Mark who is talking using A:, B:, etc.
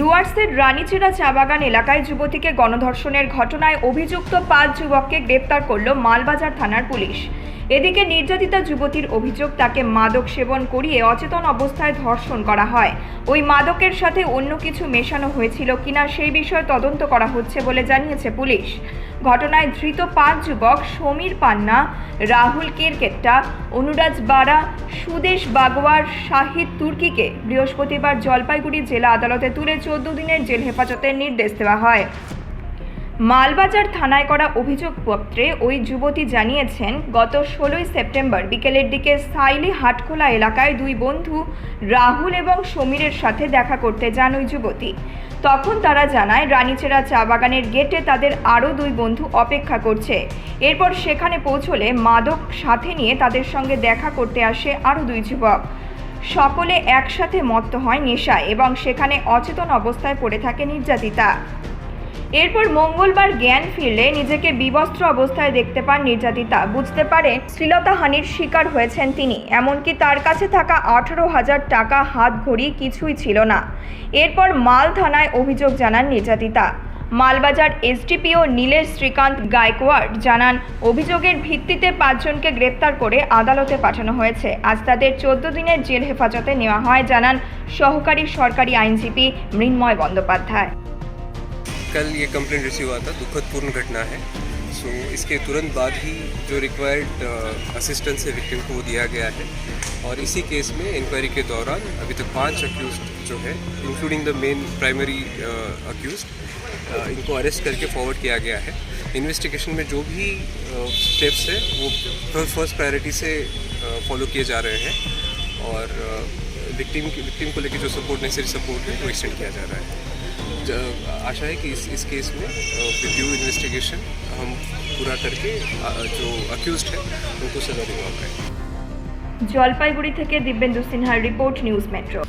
A: ডুয়ার্সের রানীচেরা চা বাগান এলাকায় যুবতীকে গণধর্ষণের ঘটনায় অভিযুক্ত পাঁচ যুবককে গ্রেপ্তার করল মালবাজার থানার পুলিশ। এদিকে নির্যাতিতা যুবতীর অভিযোগ, তাকে মাদক সেবন করিয়ে অচেতন অবস্থায় ধর্ষণ করা হয়। ওই মাদকের সাথে অন্য কিছু মেশানো হয়েছিল কিনা সেই বিষয়ে তদন্ত করা হচ্ছে বলে জানিয়েছে পুলিশ। ঘটনায় ধৃত পাঁচ যুবক, সমীর পান্না, রাহুল কেরকেট্টা, অনুরাজ বারা, সুদেশ বাগওয়ার, শাহিদ তুর্কিকে বৃহস্পতিবার জলপাইগুড়ি জেলা আদালতে তুলে চোদ্দ দিনের জেল হেফাজতের নির্দেশ দেওয়া হয়। মালবাজার থানায় করা অভিযোগপত্রে ওই যুবতী জানিয়েছেন, গত ষোলোই সেপ্টেম্বর বিকেলের দিকে সাইলি হাটখোলা এলাকায় দুই বন্ধু, রাহুল এবং সমীরের সাথে দেখা করতে যান ওই যুবতী। তখন তারা জানায়, রানীচেরা চা বাগানের গেটে তাদের আরও দুই বন্ধু অপেক্ষা করছে। এরপর সেখানে পৌঁছলে মাদক সাথে নিয়ে তাদের সঙ্গে দেখা করতে আসে আরও দুই যুবক। সকলে একসাথে মত্ত হয় নেশায় এবং সেখানে অচেতন অবস্থায় পড়ে থাকে নির্যাতিতা। এরপর মঙ্গলবার জ্ঞান ফিরলে নিজেকে বিবস্ত্র অবস্থায় দেখতে পান নির্যাতিতা। বুঝতে পারে শ্লীলতাহানির শিকার হয়েছেন তিনি, এমনকি তার কাছে থাকা আঠারো হাজার টাকা হাত ঘড়ি কিছুই ছিল না। এরপর মাল থানায় অভিযোগ জানান নির্যাতিতা। মালবাজার এসডিপিও নীলেশ শ্রীকান্ত গায়কোয়াড় জানান, অভিযোগের ভিত্তিতে পাঁচজনকে গ্রেপ্তার করে আদালতে পাঠানো হয়েছে। আজ তাদের চোদ্দ দিনের জেল হেফাজতে নেওয়া হয়, জানান সহকারী সরকারি আইনজীবী মৃন্ময় বন্দ্যোপাধ্যায়।
B: कल ये कंप्लेंट रिसीव हुआ था दुखदपूर्ण घटना है। सो so, इसके तुरंत बाद ही जो रिक्वायर्ड असिस्टेंस है विक्टिम को वो दिया गया है। और इसी केस में इंक्वायरी के दौरान अभी तक पाँच अक्यूज जो है including the main primary accused इनको अरेस्ट करके फॉरवर्ड किया गया है। इन्वेस्टिगेशन में जो भी स्टेप्स है वो फ़र्स्ट प्रायोरिटी से फॉलो किए जा रहे हैं। और विक्टिम विक्टिम को लेकर जो सपोर्ट नेसेसरी सपोर्ट है वो एक्सटेंड किया जा रहा है। आशा है कि इस इस केस में विद ड्यू इन्वेस्टिगेशन हम पूरा करके अ, जो अक्यूज है उनको सजा दिलवा पाएँ
A: জলপাইগুড়ি থেকে দিব্যেন্দু সিনহার রিপোর্ট নিউজ মেট্রো